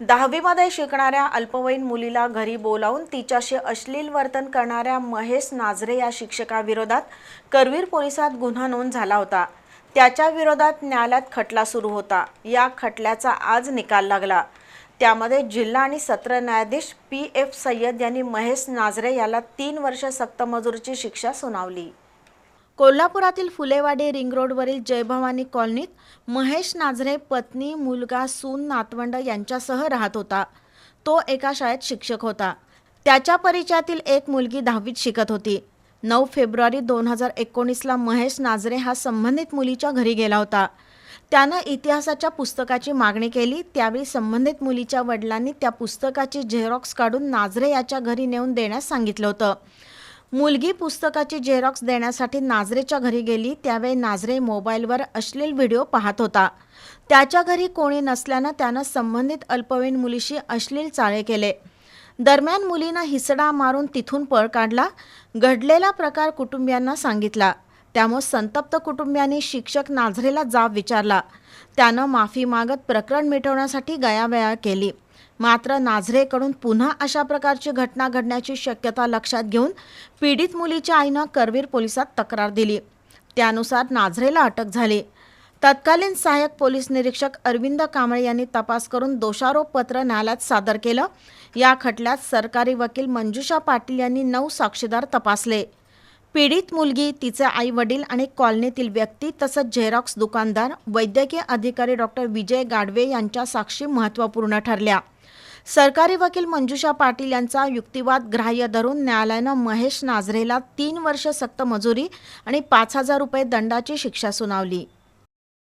दहावीमध्ये शिकणाऱ्या अल्पवयीन मुलीला घरी बोलावून तिच्याशी अश्लील वर्तन करणाऱ्या महेश नाझरे या शिक्षकाविरोधात करवीर पोलिसात गुन्हा नोंद झाला होता. त्याच्या विरोधात न्यायालयात खटला सुरू होता. या खटल्याचा आज निकाल लागला. त्यामध्ये जिल्हा आणि सत्र न्यायाधीश पी एफ सय्यद यांनी महेश नाझरे याला तीन वर्ष सक्तमजुरीची शिक्षा सुनावली. कोल्हापुरातील फुलेवाडी रिंग रोडवरील जयभवानी कॉलनीत महेश नाझरे पत्नी मुलगा सून नातवंड यांच्यासह राहत होता. तो एका शाळेत शिक्षक होता. त्याच्या परिचयातील एक मुलगी दहावीत शिकत होती. नऊ फेब्रुवारी दोन हजार एकोणीसला महेश नाझरे हा संबंधित मुलीच्या घरी गेला होता. त्यानं इतिहासाच्या पुस्तकाची मागणी केली. त्यावेळी संबंधित मुलीच्या वडिलांनी त्या पुस्तकाची झेरॉक्स काढून नाझरे याच्या घरी नेऊन देण्यास सांगितलं होतं. मुलगी पुस्तकाची झेरॉक्स देण्यासाठी नाझरेच्या घरी गेली त्यावेळी नाझरे मोबाईलवर अश्लील व्हिडिओ पाहत होता. त्याच्या घरी कोणी नसल्यानं त्यानं संबंधित अल्पवयीन मुलीशी अश्लील चाळे केले. दरम्यान मुलीनं हिसडा मारून तिथून पळ काढला. घडलेला प्रकार कुटुंबियांना सांगितला. त्यामुळे संतप्त कुटुंबियांनी शिक्षक नाझरेला जाब विचारला. त्यानं माफी मागत प्रकरण मिटवण्यासाठी गयावया केली. मात्र नाझरेकडून पुन्हा अशा प्रकारची घटना घडण्याची शक्यता लक्षात घेऊन पीडित मुलीच्या आईनं करवीर पोलिसात तक्रार दिली. त्यानुसार नाझरेला अटक झाली. तत्कालीन सहाय्यक पोलीस निरीक्षक अरविंद कांबळे यांनी तपास करून दोषारोप पत्र न्यायालयात सादर केलं. या खटल्यात सरकारी वकील मंजुषा पाटील यांनी नऊ साक्षीदार तपासले. पीडित मुलगी तिचे आई वडील आणि कॉलनीतील व्यक्ती तसंच झेरॉक्स दुकानदार वैद्यकीय अधिकारी डॉक्टर विजय गाडवे यांच्या साक्षी महत्त्वपूर्ण ठरल्या. सरकारी वकील मंजुषा पाटील यांचा युक्तिवाद ग्राह्य धरून न्यायालयानं महेश नाझरेला तीन वर्ष सक्त मजुरी आणि पाच हजार रुपये दंडाची शिक्षा सुनावली.